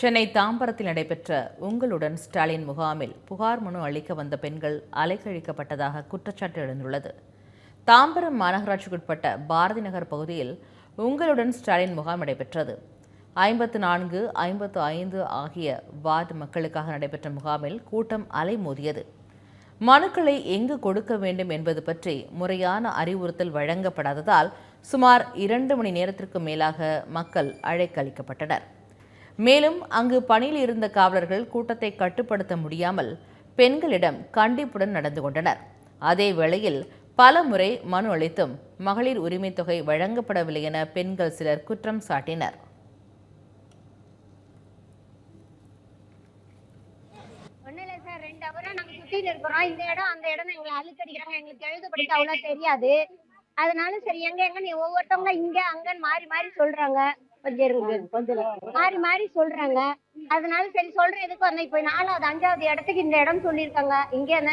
சென்னை தாம்பரத்தில் நடைபெற்ற உங்களுடன் ஸ்டாலின் முகாமில் புகார் மனு அளிக்க வந்த பெண்கள் அலைக்கழிக்கப்பட்டதாக குற்றச்சாட்டு எழுந்துள்ளது. தாம்பரம் மாநகராட்சிக்குட்பட்ட பாரதி நகர் பகுதியில் உங்களுடன் ஸ்டாலின் முகாம் நடைபெற்றது. ஐம்பத்து நான்கு ஐம்பத்து ஐந்து ஆகிய வார்டு மக்களுக்காக நடைபெற்ற முகாமில் கூட்டம் அலைமோதியது. மனுக்களை எங்கு கொடுக்க வேண்டும் என்பது பற்றி முறையான அறிவுறுத்தல் வழங்கப்படாததால் சுமார் இரண்டு மணி நேரத்திற்கு மேலாக மக்கள் அழைக்களிக்கப்பட்டனர் மேலும் அங்கு பணியில் இருந்த காவலர்கள் கூட்டத்தை கட்டுப்படுத்த முடியாமல் பெண்களிடம் கண்டிப்புடன் நடந்து கொண்டனர். அதே வேளையில் பல முறை மனு அளித்தும் மகளிர் உரிமைத் தொகை வழங்கப்படவில்லை என பெண்கள் சிலர் குற்றம் சாட்டினர். ரெண்டு அவரா நாங்க சுத்திட்டு இருக்கிறோம். இந்த இடம் அந்த இடம் எங்களை அழுத்தடிக்கிறாங்க. எங்களுக்கு எழுத படிக்க அவ்வளவு தெரியாது. அதனால சரி எங்க எங்க நீ ஒவ்வொருத்தவங்க இங்க அங்கன்னு மாறி மாறி சொல்றாங்க. மாறி மாறி சொல்றாங்க. அதனால சரி சொல்ற எதுக்கு வந்தேன் இப்ப நாலாவது அஞ்சாவது இடத்துக்கு இந்த இடம் சொல்லியிருக்காங்க. இங்க என்ன?